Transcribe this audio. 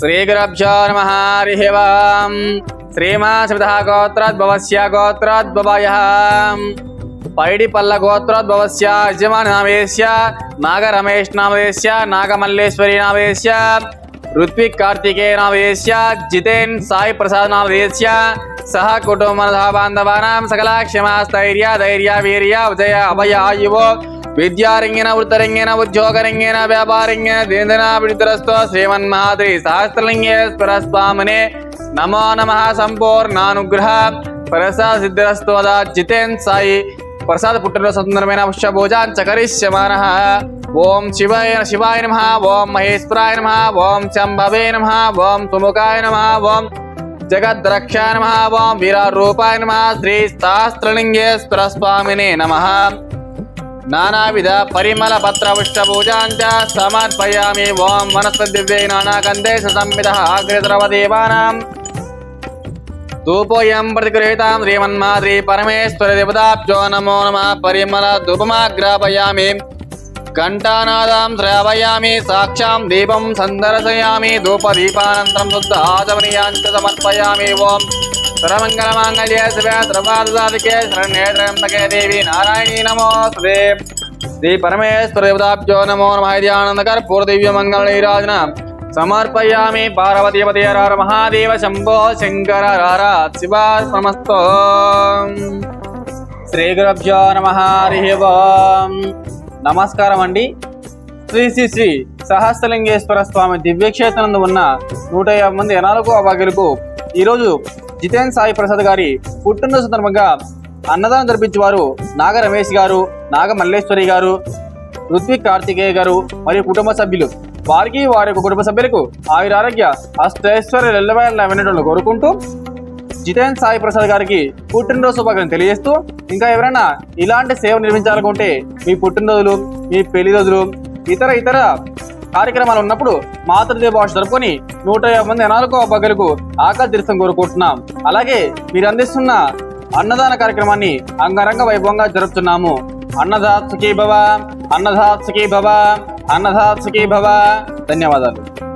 श्रीगुरभ्यो नमः हरिः ओम् श्रीमा स्मृतः गोत्राद्भवस्य गोत्राद्भवयः पैडिपल्लगोत्रोद्भवस्य यजमाननामेस्य नागरमेशनामवेश्य नागमल्लेश्वरीनामेस्य ऋत्विक कार्तिकेयनामेस्य जितेन् सायिप्रसादनामेस्य सह कुटुम्बबान्धवानां सकला क्षमा स्थैर्य धैर्य, वीर्य उदय अभय, आयुवो క్షమాస్థైర్య ధైర్య వీర్య విజయ అభయ ఆయువో విద్యారంగిన వృత్తరంగిన ఉద్యోగరంగిన వ్యాపారంగిన దీన విడుదరస్తో శ్రీమన్మహాద్రి సహస్రలింగేశ్వర స్వామినే నమో నమ సంపూర్ణానుగ్రహ ప్రసాద సిద్ధిరస్తోదా జితేన్ సాయి ప్రసాద పుట్టినరోజు సందర్భమైన పుష్పభూజాన్ చకరిష్యమాన ఓం శివాయ శివాయ నమ ఓం మహేశ్వరాయ నమ ఓం శంభవే నమ ఓం సుముఖాయ నమ ఓం జగద్రక్షాయ నమ ఓం వీరారూపాయ నమ శ్రీ సహస్రలింగేశ్వర స్వామినే నమ నానావిధ పరిమళ పత్ర సమర్పయామి ఓం వనస్పతివ్యై నానాకందే సంవిధ అగ్రద్రవదేవానాం ధూపోయం ప్రతిగృహీతాం శ్రీమన్మాద్రి పరమేశ్వర దేవతాబ్జో నమో నమ. పరిమళ ధూపమాగ్రాపయామి. ఘంటానాదాం శ్రావయామి. సాక్షాం దీపం సందర్శయామి. ధూపదీపానంతరం శుద్ధ ఆచమనీయాంచ సమర్పయామి. ఓం సర్వమంగళమాంగళ్యే శివ సర్వాదాదికే శరణ్యే త్రయంబకే దేవి నారాయణీ నమోస్తే శ్రీ పరమేశ్వర దేవతాభ్యో నమో నమ ధ్యానందకర్ పూర్వదివ్య మంగళ నీరాజన సమర్పయామి పార్వతీపతి రార మహాదేవ శంభో శంకర రార సమస్త శ్రీ గురుభ్యో నమ హరి ఓం నమస్కారం అండి శ్రీ శ్రీ శ్రీ సహస్రలింగేశ్వర స్వామి దివ్యక్షేత్రంలో ఉన్న నూట యాభై మంది ఎనాలకు అభాగ్యులకు ఈరోజు జితేన్ సాయి ప్రసాద్ గారి పుట్టినరోజు సందర్భంగా అన్నదానం జరిపించేవారు నాగ రమేష్ గారు నాగ మల్లేశ్వరి గారు ఋత్విక్ కార్తికేయ గారు మరియు కుటుంబ సభ్యులు. వారికి వారి యొక్క కుటుంబ సభ్యులకు ఆయురారోగ్య అష్టైశ్వర్య ఎల్లవేళ వినటంలో కోరుకుంటూ జితేన్ సాయి ప్రసాద్ గారికి పుట్టినరోజు శుభాకాంక్షలు తెలియజేస్తూ ఇంకా ఎవరైనా ఇలాంటి సేవ నిర్మించాలనుకుంటే మీ పుట్టినరోజులు మీ పెళ్ళి రోజులు ఇతర ఇతర కార్యక్రమాలు ఉన్నప్పుడు మాతృదేవ భాష జరుపుకొని నూట యాభై మంది అనాలకు అబ్బాయిలకు ఆకలి తీర్థం కోరుకుంటున్నాం. అలాగే మీరు అందిస్తున్న అన్నదాన కార్యక్రమాన్ని అంగరంగ వైభవంగా జరుపుతున్నాము. అన్నదాత్సుకీ భవ అన్నదాత్సుకీ భవ అన్నదాత్సుకీ భవ. ధన్యవాదాలు.